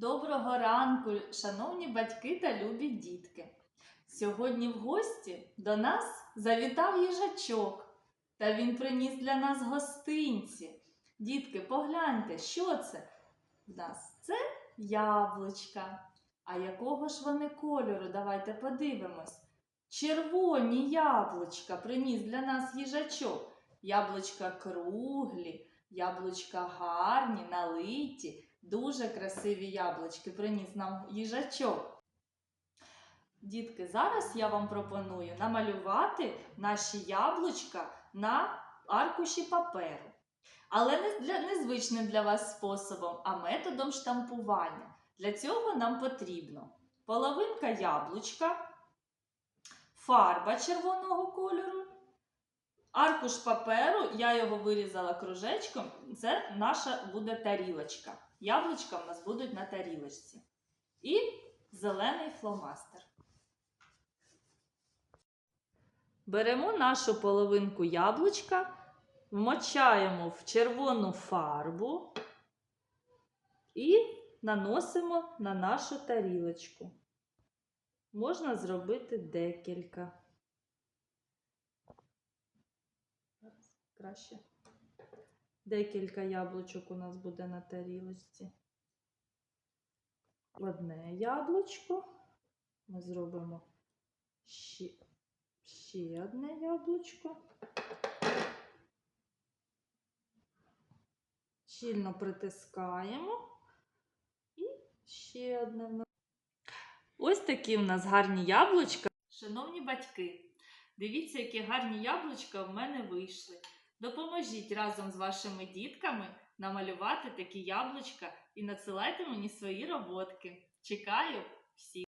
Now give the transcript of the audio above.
Доброго ранку, шановні батьки та любі дітки. Сьогодні в гості до нас завітав їжачок, та він приніс для нас гостинці. Дітки, погляньте, що це в нас? Це яблучка. А якого ж вони кольору? Давайте подивимось. Червоні яблучка приніс для нас їжачок. Яблучка круглі, яблучка гарні, налиті. Дуже красиві яблучки приніс нам їжачок. Дітки, зараз я вам пропоную намалювати наші яблучка на аркуші паперу. Але не для незвичним для вас способом, а методом штампування. Для цього нам потрібно половинка яблучка, фарба червоного кольору, аркуш паперу, я його вирізала кружечком, це наша буде тарілочка. Яблучка в нас будуть на тарілочці. І зелений фломастер. Беремо нашу половинку яблучка, вмочаємо в червону фарбу і наносимо на нашу тарілочку. Можна зробити декілька. Зараз краще. Декілька яблучок у нас буде на тарілочці. Одне яблучко. Ми зробимо ще, ще одне яблучко. Щільно притискаємо. І ще одне. Ось такі в нас гарні яблучка. Шановні батьки, дивіться, які гарні яблучка в мене вийшли. Допоможіть разом з вашими дітками намалювати такі яблучка і надсилайте мені свої роботки. Чекаю всіх!